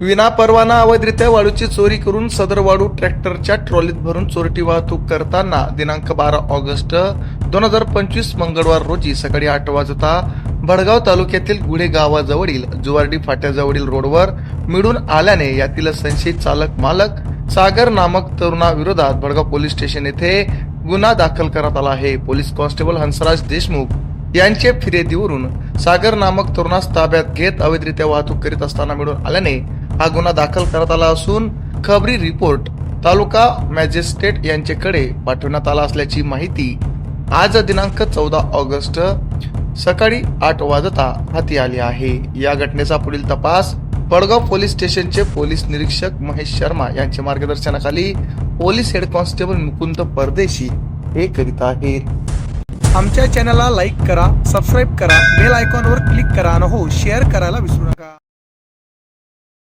विना परवाना अवैधरित्या वाळूची चोरी करून सदर वाळू ट्रॅक्टरच्या ट्रॉलीत भरून चोरटी वाहतूक करताना दिनांक बारा ऑगस्ट दोन हजार पंचवीस मंगळवार रोजी सकाळी आठ वाजता भडगाव तालुक्यातील गुढे गावाजवळील जुवारडी फाट्याजवळील रोडवर मिळून आल्याने यातील संशयित चालक मालक सागर नामक तरुणाविरोधात भडगाव पोलीस स्टेशन येथे गुन्हा दाखल करण्यात आला आहे. पोलीस कॉन्स्टेबल हंसराज देशमुख यांचे फिर्यादीवरून सागर नामक तरुणास ताब्यात घेत अवैधरित्या वाहतूक करीत असताना मिळून आल्याने हा गुन्हा दाखल करण्यात आला असून खबरी रिपोर्ट तालुका मॅजिस्ट्रेट यांच्याकडे पाठवण्यात आला असल्याची माहिती आज दिनांक चौदा ऑगस्ट सकाळी आठ वाजता हाती आली आहे. या घटनेचा पुढील तपास पडगाव पोलीस स्टेशनचे पोलीस निरीक्षक महेश शर्मा यांच्या मार्गदर्शनाखाली पोलीस हेड कॉन्स्टेबल मुकुंद परदेशी हे करीत आहेत. आमच्या चॅनलला लाईक करा सबस्क्राईब करा बेल आयकॉनवर क्लिक करा आणि हो शेअर करायला विसरू नका.